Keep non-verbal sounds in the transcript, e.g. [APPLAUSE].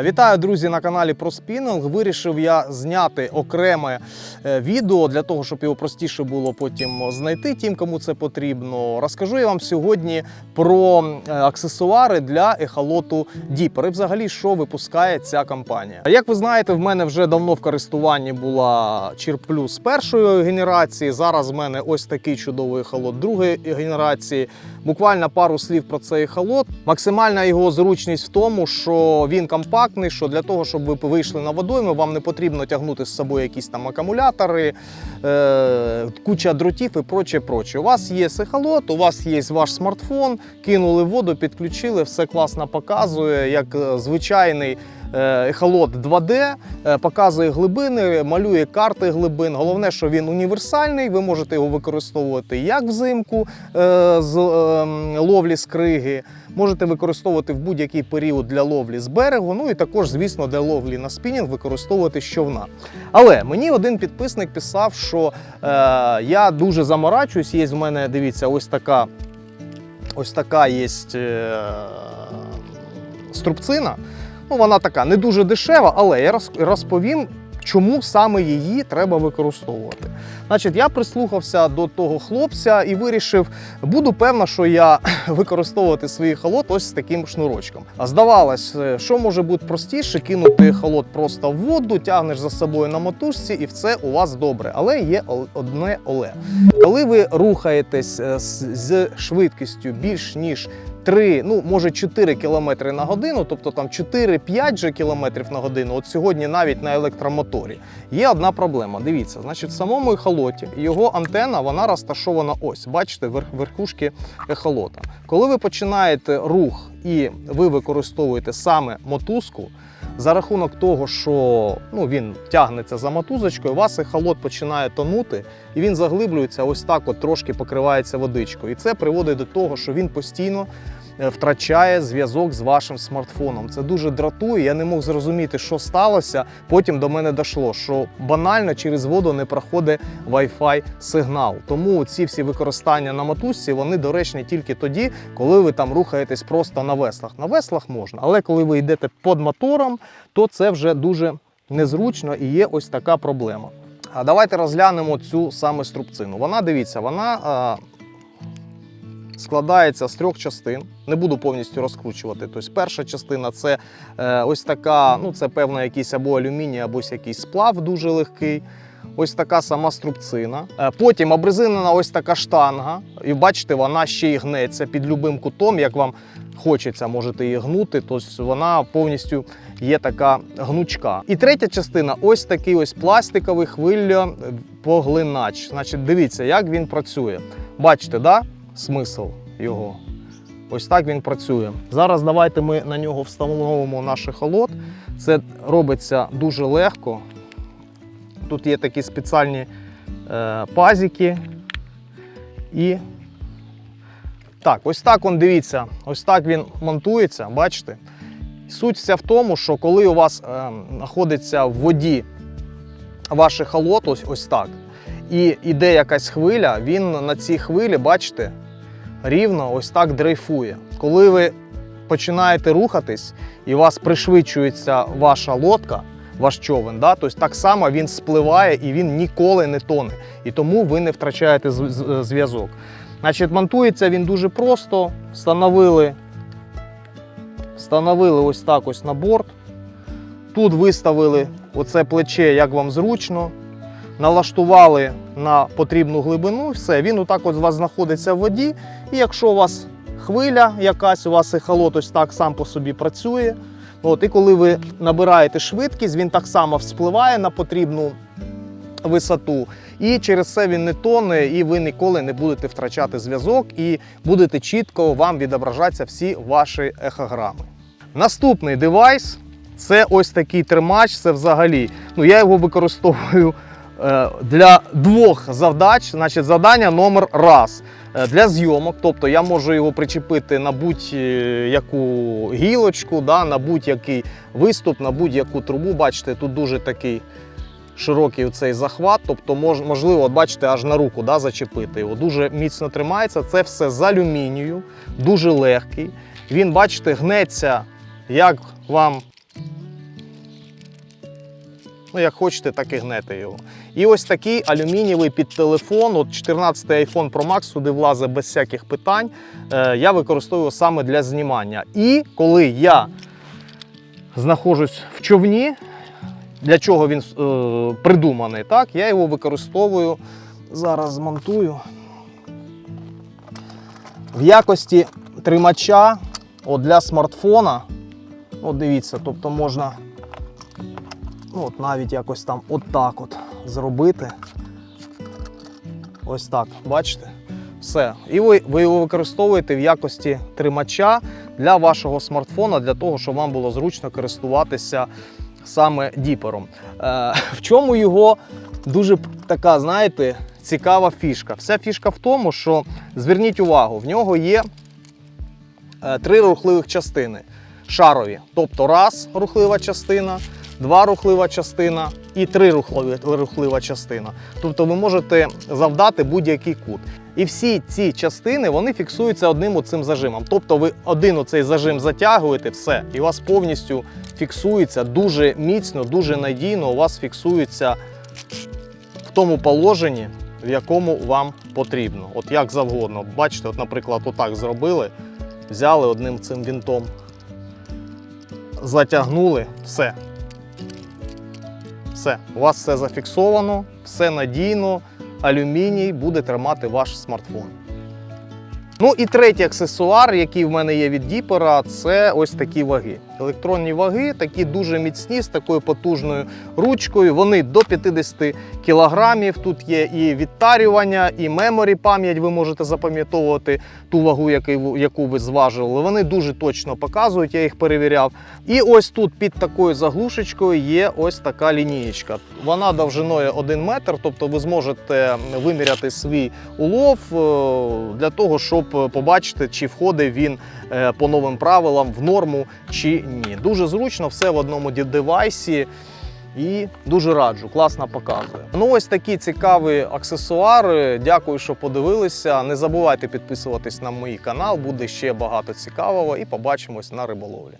Вітаю, друзі, на каналі про спінінг. Вирішив я зняти окреме е, відео для того, щоб його простіше було потім знайти тим, кому це потрібно. Розкажу я вам сьогодні про е, аксесуари для ехолоту Діпер і взагалі, що випускає ця компанія. Як ви знаєте, в мене вже давно в користуванні була Чір Плюс першої генерації. Зараз в мене ось такий чудовий ехолот другої генерації. Буквально пару слів про цей ехолот. Максимальна його зручність в тому, що він компактний, що для того, щоб ви вийшли на водойми, вам не потрібно тягнути з собою якісь там акумулятори, е- куча дротів і проче, проче. У вас є сихолот, у вас є ваш смартфон, кинули воду, підключили, все класно показує, як е, звичайний. Е, Ехолот 2D е, показує глибини, малює карти глибин. Головне, що він універсальний. Ви можете його використовувати як взимку е, з ловлі з криги, можете використовувати в будь-який період для ловлі з берегу. Ну і також, звісно, для ловлі на спінінг використовувати щовна. Але мені один підписник писав, що я дуже заморачуюсь. Є в мене, дивіться, ось така, ось така є струбцина. Ну, вона така не дуже дешева, але я розповім, чому саме її треба використовувати. Значить, я прислухався до того хлопця і вирішив, буду певна, що я [CLEARS THROAT] використовувати свій холод ось з таким шнурочком. А здавалось, е, що може бути простіше, кинути холод просто в воду, тягнеш за собою на мотузці, і все у вас добре. Але є одне оле. Коли ви рухаєтесь е, з швидкістю більш ніж 3, ну може 4 км на годину, тобто там 4-5 же кілометрів на годину. От сьогодні навіть на електромоторі є одна проблема. Дивіться, значить, в самому ехолоті його антена вона розташована ось. Бачите, верх, верхушки ехолота. Коли ви починаєте рух і ви використовуєте саме мотузку. За рахунок того, що ну, він тягнеться за мотузочкою, у вас ехолот починає тонути, і він заглиблюється ось так, от трошки покривається водичкою. І це приводить до того, що він постійно втрачає зв'язок з вашим смартфоном. Це дуже дратує. Я не мог зрозуміти, що сталося. Потім до мене дійшло, що банально через воду не проходить Wi-Fi сигнал. Тому ці всі використання на мотузці вони доречні тільки тоді, коли ви там рухаєтесь просто на веслах. На веслах можна, але коли ви йдете під мотором, то це вже дуже незручно і є ось така проблема. Давайте розглянемо цю саме струбцину. Вона дивіться, вона складається з трьох частин. Не буду повністю розкручувати. Тобто, перша частина це е, ось така, ну це певно, якийсь або алюміній, або якийсь сплав дуже легкий. Ось така сама струбцина. Е, Потім обрезинена ось така штанга. І бачите, вона ще й гнеться під любим кутом, як вам хочеться, можете її гнути. Тобто вона повністю є така гнучка. І третя частина ось такий ось пластиковий хвилля поглинач. Значить, дивіться, як він працює. Бачите, да? Смисл його. Ось так він працює. Зараз давайте ми на нього встановимо наш холод. Це робиться дуже легко. Тут є такі спеціальні е, пазики. І так, ось так он дивіться, ось так він монтується, бачите? Суть вся в тому, що коли у вас е, знаходиться в воді ваш ехолот, ось, ось так, і йде якась хвиля, він на цій хвилі, бачите, рівно ось так дрейфує. Коли ви починаєте рухатись і у вас пришвидшується ваша лодка, ваш човен, да? тобто так само він спливає і він ніколи не тоне. І тому ви не втрачаєте зв'язок. Значить, монтується він дуже просто. Встановили, встановили ось так ось на борт. Тут виставили оце плече, як вам зручно. Налаштували на потрібну глибину, все, він отак от у вас знаходиться в воді. І якщо у вас хвиля якась, у вас ехолот ось так сам по собі працює. От, і коли ви набираєте швидкість, він так само вспливає на потрібну висоту. І через це він не тоне, і ви ніколи не будете втрачати зв'язок, і будете чітко вам відображатися всі ваші ехограми. Наступний девайс це ось такий тримач. Це взагалі. Ну, я його використовую для двох завдач. Значить, завдання номер раз. Е, Для зйомок, тобто я можу його причепити на будь-яку гілочку, да, на будь-який виступ, на будь-яку трубу. Бачите, тут дуже такий широкий цей захват, тобто можливо, от бачите, аж на руку да, зачепити його. Дуже міцно тримається. Це все з алюмінію, дуже легкий. Він, бачите, гнеться, як вам Ну, як хочете, так і гнете його. І ось такий алюмінієвий під телефон. От 14 iPhone Pro Max сюди влазить без всяких питань. Е, я використовую саме для знімання. І коли я знаходжусь в човні, для чого він е, придуманий, так, я його використовую. Зараз змонтую. В якості тримача от для смартфона. От дивіться, тобто можна ну, от навіть якось там отак от зробити. Ось так, бачите? Все. І ви, ви його використовуєте в якості тримача для вашого смартфона, для того, щоб вам було зручно користуватися саме діпером. Е, в чому його дуже така, знаєте, цікава фішка? Вся фішка в тому, що зверніть увагу, в нього є е, три рухливих частини. Шарові. Тобто раз рухлива частина, два рухлива частина і три рухлива частина. Тобто ви можете завдати будь-який кут. І всі ці частини вони фіксуються одним оцим зажимом. Тобто ви один оцей зажим затягуєте, все, і у вас повністю фіксується дуже міцно, дуже надійно. У вас фіксується в тому положенні, в якому вам потрібно. От як завгодно. Бачите, от, наприклад, отак зробили, взяли одним цим вінтом, затягнули, все. Все, у вас все зафіксовано, все надійно, алюміній буде тримати ваш смартфон. Ну і третій аксесуар, який в мене є від Діпера, це ось такі ваги. Електронні ваги, такі дуже міцні, з такою потужною ручкою. Вони до 50 кілограмів. Тут є і відтарювання, і меморі пам'ять. Ви можете запам'ятовувати ту вагу, яку ви- зважили. Вони дуже точно показують, я їх перевіряв. І ось тут під такою заглушечкою є ось така лінієчка. Вона довжиною 1 метр, тобто ви зможете виміряти свій улов е, для того, щоб побачити, чи входить він е, по новим правилам в норму чи ні. Дуже зручно, все в одному девайсі. І дуже раджу, класно показує. Ну ось такі цікаві аксесуари. Дякую, що подивилися. Не забувайте підписуватись на мій канал, буде ще багато цікавого і побачимось на риболовлі.